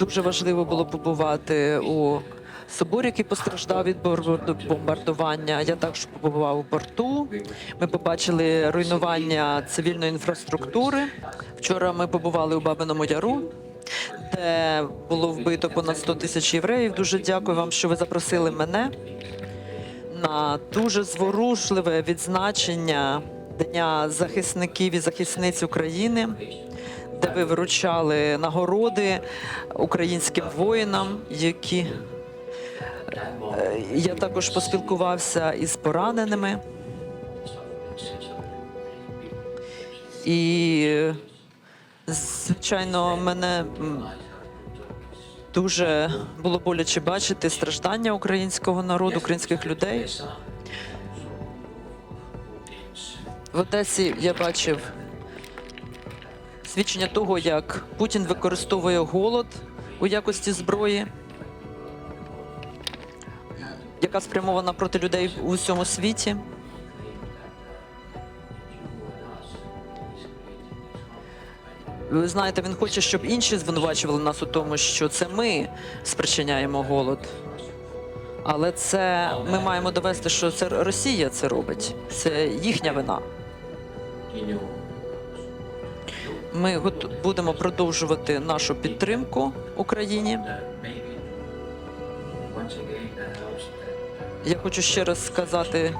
Дуже важливо було побувати у соборі, який постраждав від бомбардування. Я також побував у порту. Ми побачили руйнування цивільної інфраструктури. Вчора ми побували у Бабиному Яру. Де було вбито понад 100 тисяч євреїв. Дуже дякую вам, що ви запросили мене на дуже зворушливе відзначення Дня захисників і захисниць України, де ви вручали нагороди українським воїнам, які Е, я також поспілкувався із пораненими. І, звичайно, мене дуже було боляче бачити страждання українського народу, українських людей. В Одесі я бачив свідчення того, як Путін використовує голод у якості зброї, яка спрямована проти людей у всьому світі. Ви знаєте, він хоче, щоб інші звинувачували нас у тому, що це ми спричиняємо голод. Але це ми маємо довести, що це Росія це робить. Це їхня вина. Ми будемо продовжувати нашу підтримку Україні. Я хочу ще раз сказати,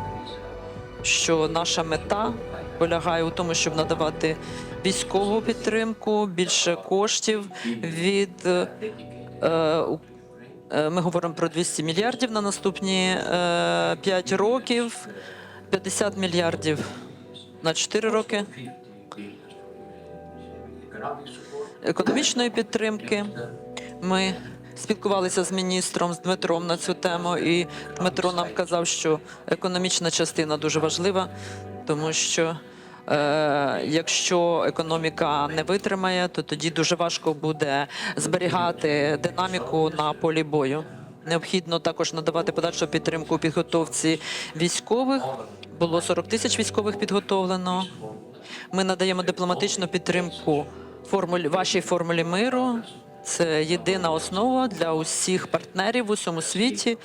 що наша мета полягає у тому, щоб надавати військову підтримку, більше коштів від. е, е, Ми говоримо про 200 мільярдів на наступні 5 років, 50 мільярдів на 4 роки економічної підтримки. Ми спілкувалися з міністром з Дмитром на цю тему, і Дмитро нам казав, що економічна частина дуже важлива, тому що е, якщо економіка не витримає, то тоді дуже важко буде зберігати динаміку на полі бою. Необхідно також надавати подальшу підтримку підготовці військових. Було 40 тисяч військових підготовлено. Ми надаємо дипломатичну підтримку формулі вашій формулі миру. Це єдина основа для усіх партнерів в усьому світі.